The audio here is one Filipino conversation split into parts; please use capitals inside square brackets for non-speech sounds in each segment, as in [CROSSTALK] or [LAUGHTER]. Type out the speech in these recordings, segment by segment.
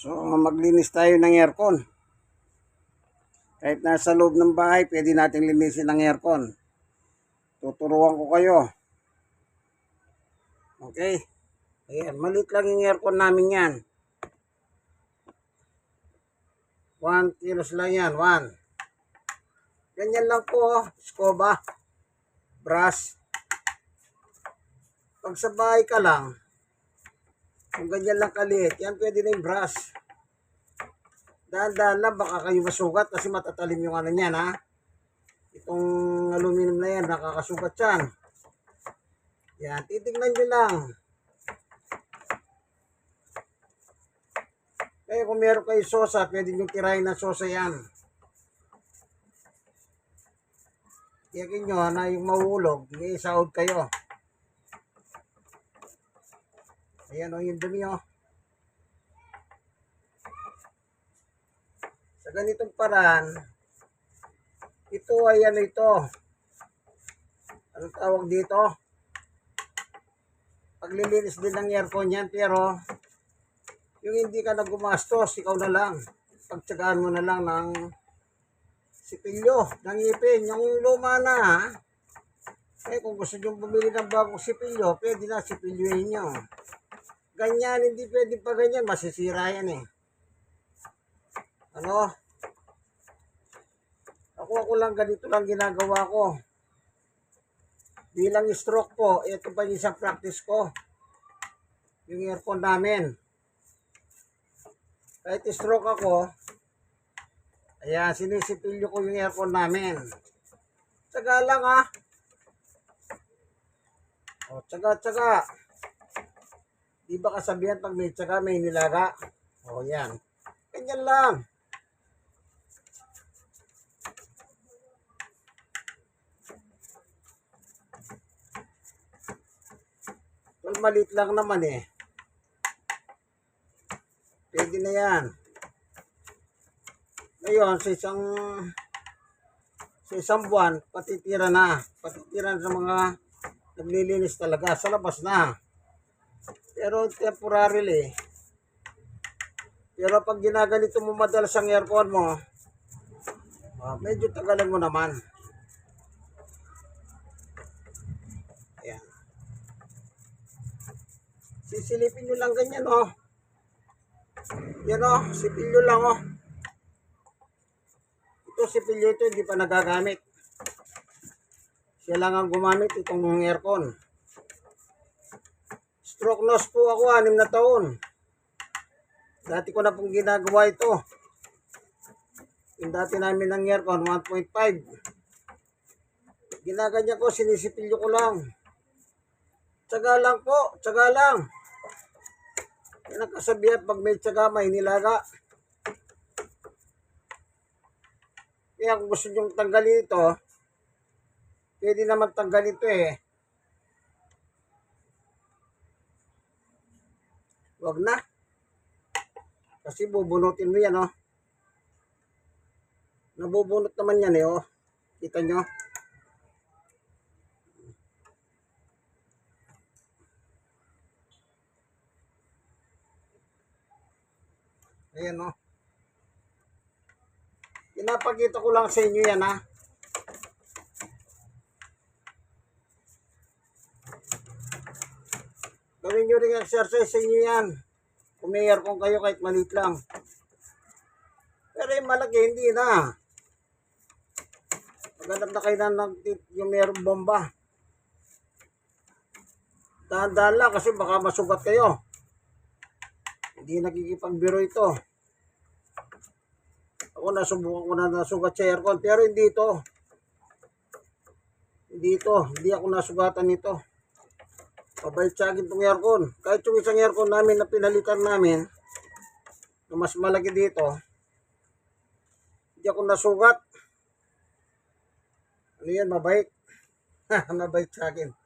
So, maglinis tayo ng aircon. Kahit nasa loob ng bahay, pwede nating linisin ang aircon. Tuturuan ko kayo. Okay? Ayan, malit lang yung aircon namin yan. 1 kilos lang yan, 1. Ganyan lang po, oh. Scoba. Brush. Pag sa bahay ka lang, kung ganyan lang kaliit, yan pwede na yung brush. Dahan-dahan lang, baka kayo masugat kasi matatalim yung ano niyan, ha? Itong aluminum na yan, nakakasugat yan. Yan, titignan nyo lang. Kaya kung meron kayo sosa, pwede nyo tirahin ng sosa yan. Yakin nyo na yung mahuhulog, may sahod kayo. Ayan o, yung dumi o. Sa ganitong paraan, ito ay ano ito. Anong tawag dito? Paglilinis din ng aircon yan, pero yung hindi ka na gumastos, ikaw na lang. Pagtsagaan mo na lang ng sipilyo, ng ngipin. Yung luma na, ha? Eh, kung gusto nyo bumili ng bagong sipilyo, pwede na sipilyohin nyo. Ganyan, hindi pwede pa ganyan, masisira yan eh. Ano? Ako ako lang ganito lang ginagawa ko. Bilang stroke po, ito pa yung isang practice ko. Yung earphone namin. Kahit stroke ako, ayan, sinisipilyo ko yung earphone namin. Tsaga lang ha. O, tsaga, tsaga. Di ba kasabihan pag may tsaga, may nilaga? O, yan. Ganyan lang. Well, maliit lang naman eh. Pwede na yan. Ngayon, sa isang sa isang buwan, patitira na. Patitira na sa mga naglilinis talaga. Sa labas na. Pero temporarily, pero pag ginaganito mo madalas ang aircon mo, ah, medyo tagalan mo naman. Ayan. Sisilipin nyo lang ganyan, oh. Yan, oh. Sipilyo lang, oh. Ito, sipilyo ito, hindi pa nagagamit. Siya lang ang gumamit itong aircon. Stroke nose po ako, anim na taon. Dati ko na pong ginagawa ito. Yung dati namin ng aircon, 1.5. Ginaganyan ko, sinisipilyo ko lang. Tsaga lang po, tsaga lang. Yan ang pag may tsaga, may nilaga. Kaya kung gusto nyong tanggalin ito, pwede naman tanggalin ito eh. Wag na. Kasi bubunutin mo yan, oh. Nabubunot naman yan, eh, oh. Kita nyo? Ayan, oh. Pinapakita ko lang sa inyo yan, ha. Gawin nyo rin exercise sa inyo yan. Kung may aircon kayo kahit maliit lang. Pero yung malaki, hindi na. Maghanap na kayo na ng yung mayroong bomba. Dahan-dahan lang kasi baka masugat kayo. Hindi nakikipagbiro ito. Ako nasubukan ko na nasugat sa aircon pero hindi ito. Hindi ito. Hindi ako nasugatan nito. Pabalik sa akin itong aircon. Kahit yung isang aircon namin na pinalitan namin, na mas malaki dito, hindi ako nasugat. Ano yan, mabait? [LAUGHS] mabait sa akin.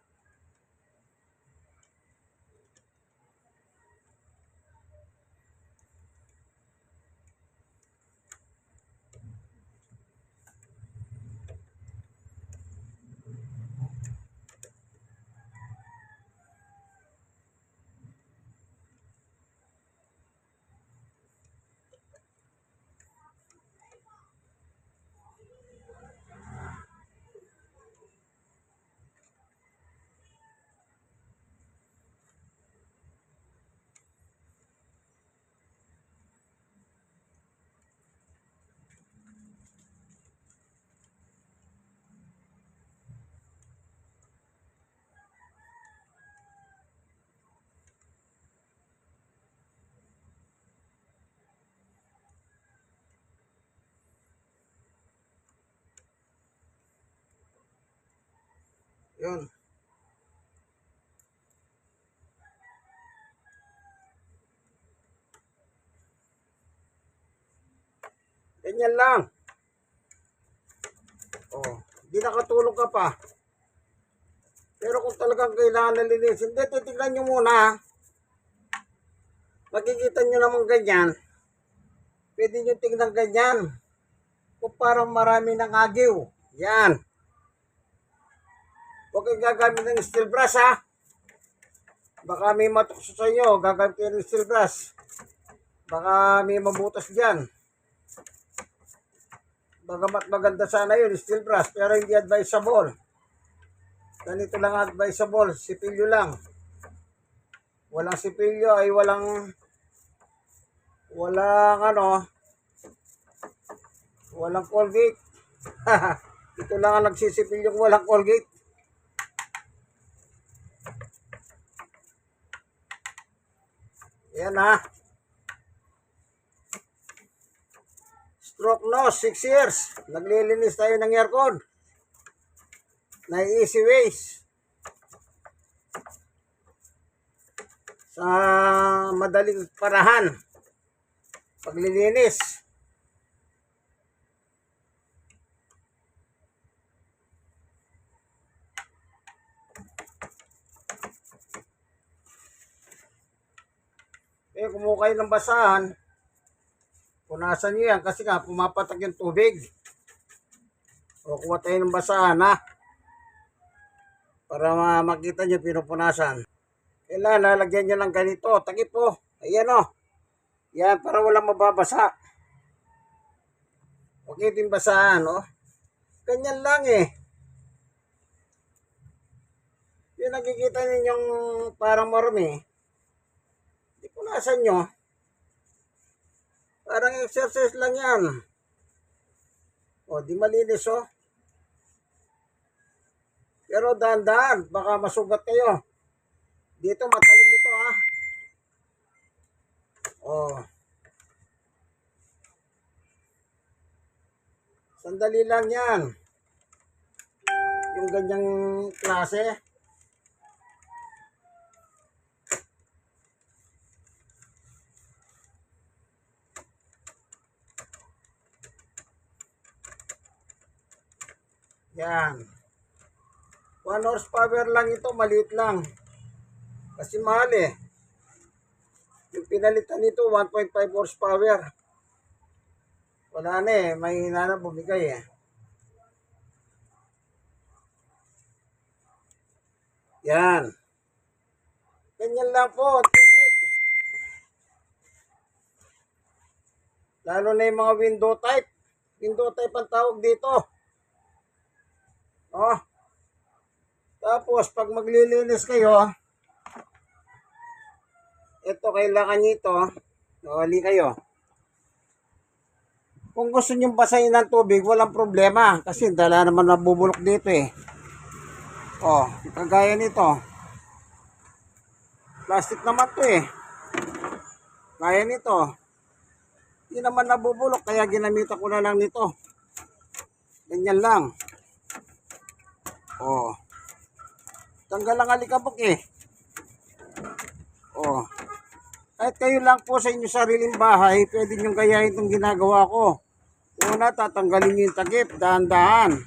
Yun. Ganyan lang. Oh, hindi nakatulog ka pa. Pero kung talagang kailangan na linisin, hindi, titignan nyo muna. Makikita nyo naman ganyan. Pwede nyo tingnan ganyan. Kung parang marami ng agiw. Yan. Huwag kayong gagamit ng steel brush ha. Baka may matukso sa inyo, gagamit kayo ng steel brush. Baka may mabutas dyan. Bagamat maganda sana yun, steel brush, pero hindi advisable. Ganito lang advisable, sipilyo lang. Walang sipilyo ay walang walang ano walang Colgate. [LAUGHS] Ito lang ang nagsisipilyo kung walang Colgate. Yan ha. Stroke nose, 6 years. Naglilinis tayo ng aircon. Na easy ways. Sa madaling parahan. Paglilinis. Eh, kumuha kayo ng basahan, punasan nyo yan kasi nga pumapatak yung tubig. O kuha tayo ng basahan ha. Para ma- makita nyo pinupunasan. Kailangan lalagyan nyo ng ganito. Takip po. Ayan o. Yan para walang mababasa. Okay din basahan o. Ganyan lang eh. Yung nakikita ninyong parang marumi. Di punasan nyo. Parang exercise lang yan. O, di malinis o. Pero dahan-dahan, baka masugat kayo. Dito matalim ito ha. O. Sandali lang yan. Yung ganyang klase. Yan. 1 horsepower lang ito, maliit lang. Kasi mahal eh. Yung pinalitan nito, 1.5 horsepower. Wala na eh, may na bumigay eh. Yan. Ganyan lang po. Lalo na yung mga window type. Window type ang tawag dito. Oh. Tapos, pag maglilinis kayo, ito, kailangan nyo ito. Nawali kayo. Kung gusto nyo basahin ng tubig, walang problema. Kasi dala naman nabubulok dito eh. Oh, kagaya nito. Plastic naman to eh. Kaya nito. Hindi naman nabubulok, kaya ginamitan ko na lang nito. Ganyan lang. Oh. Tanggal ang alikabok eh. Oh. Kahit kayo lang po sa inyong sariling bahay, pwede nyo gayahin itong ginagawa ko. Una, tatanggalin nyo yung takip, dahan-dahan.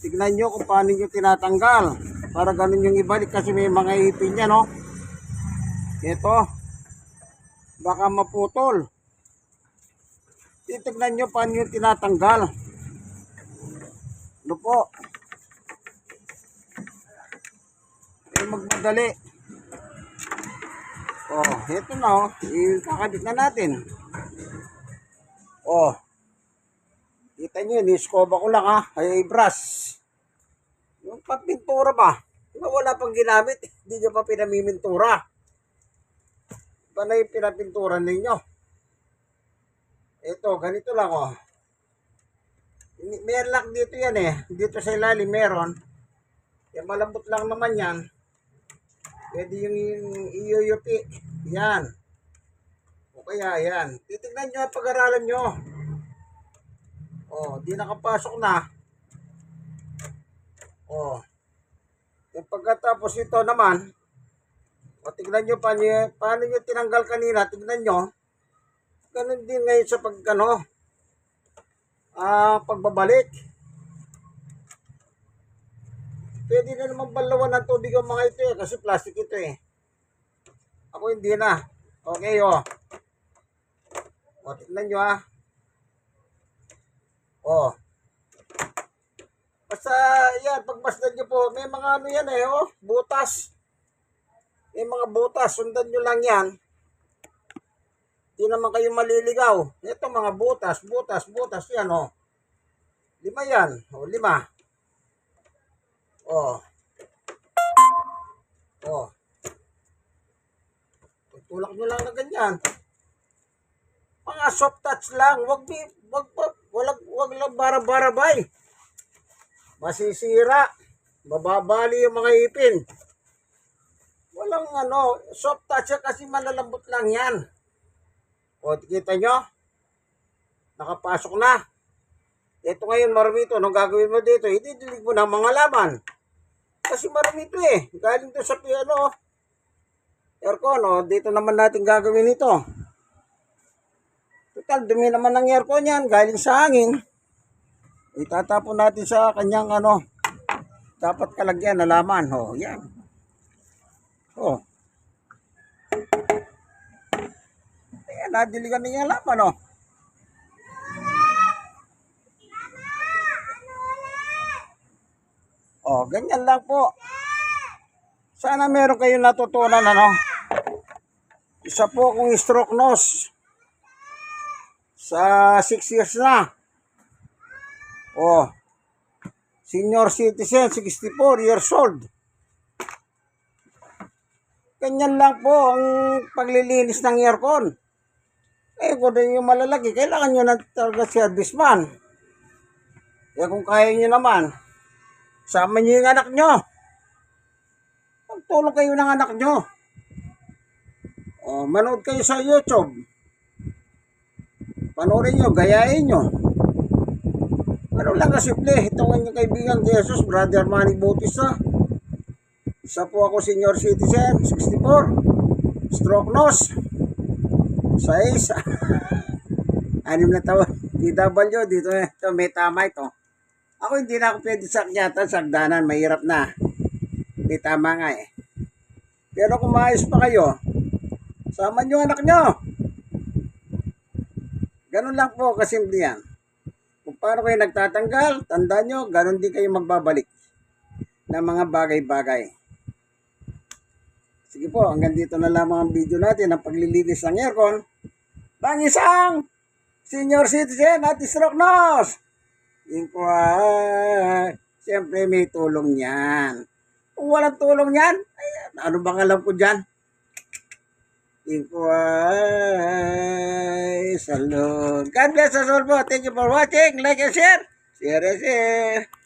Tignan nyo kung paano nyo tinatanggal. Para ganun yung ibalik kasi may mga ipin yan, no? Ito. Baka maputol. Titignan nyo paano nyo tinatanggal. Ano po? Eh, magmadali. Oh, ito na oh. Ikakabit na natin. Oh. Kita nyo, ni-scoba ko lang ha. Ay, brush. Yung papintura ba? Diba wala pang ginamit? Hindi nyo pa pinamimintura. Iba na yung pinapintura ninyo. Ito, ganito lang oh. Lock dito yan eh. Dito sa ilalim meron. Yan malambot lang naman yan. Pwede yung iyuyupi. Yan. O kaya yan. Titignan nyo, pag-aralan nyo. O, di nakapasok na. O. Yung pagkatapos ito naman, o tignan nyo pa nyo, paano nyo tinanggal kanina, tignan nyo, ganun din ngayon sa pag, ano, ah, pagbabalik. Pwede na naman balawan ng tubig ang mga ito eh, kasi plastic ito eh. Ako hindi na. Okay, oh. O, tignan nyo ah. Oh. Basta, yan, pagmasdan nyo po, may mga ano yan eh, oh, butas. May mga butas, sundan nyo lang yan. Hindi naman kayo maliligaw. Ito mga butas, butas, butas, yan oh. Lima yan, oh, lima. Oh. Oh. Tulak nyo lang na ganyan. Mga soft touch lang, wag di, wag, wag, wag, wag lang bara-barabay. Masisira. Mababali yung mga ipin. Walang ano, soft touch kasi malalambot lang yan. O, kita nyo? Nakapasok na. Ito ngayon, marami ito. Anong gagawin mo dito? Ididilig mo ng mga laman. Kasi marami ito eh. Galing to sa piano. Aircon, oh. Dito naman natin gagawin ito. Total, dumi naman ng aircon yan. Galing sa hangin. Itatapon natin sa kanyang ano. Dapat kalagyan na laman. Oh, yan. Oh. Ayan, nadiligan niya laman, oh. Oh, ganyan lang po. Sana meron kayong natutunan, ano? Isa po akong stroke nose. Sa 6 years na. Oh. Senior citizen, 64 years old. Ganyan lang po ang paglilinis ng aircon. Eh, kung yung malalaki, kailangan nyo ng talaga serviceman. Eh, kung kaya nyo naman, sama nyo yung anak nyo. Magtulong kayo ng anak nyo. O, manood kayo sa YouTube. Panoorin nyo, gayahin nyo. Ano lang kasimple, ito ang inyong kaibigan Jesus, Brother Manny Bautista. Isa po ako senior citizen, 64. Stroke nose. Size. [LAUGHS] Anim na taon. DW, dito eh. Ito, may tama ito. Ako hindi na ako pwede sakyatan, sagdanan, mahirap na. May tama nga eh. Pero kung maayos pa kayo, sama nyo anak nyo. Ganun lang po, kasimple yan. Kung paano kayo nagtatanggal, tandaan nyo, ganun din kayo magbabalik ng mga bagay-bagay. Sige po, hanggang dito na lamang ang video natin ang paglilinis ng aircon ng isang senior citizen at stroke nose. Inquire. Siyempre may tulong yan. Kung walang tulong yan, ayan, ano bang alam ko dyan? Inquire. Salud. God bless us all po. Thank you for watching. Like and share. Share and share.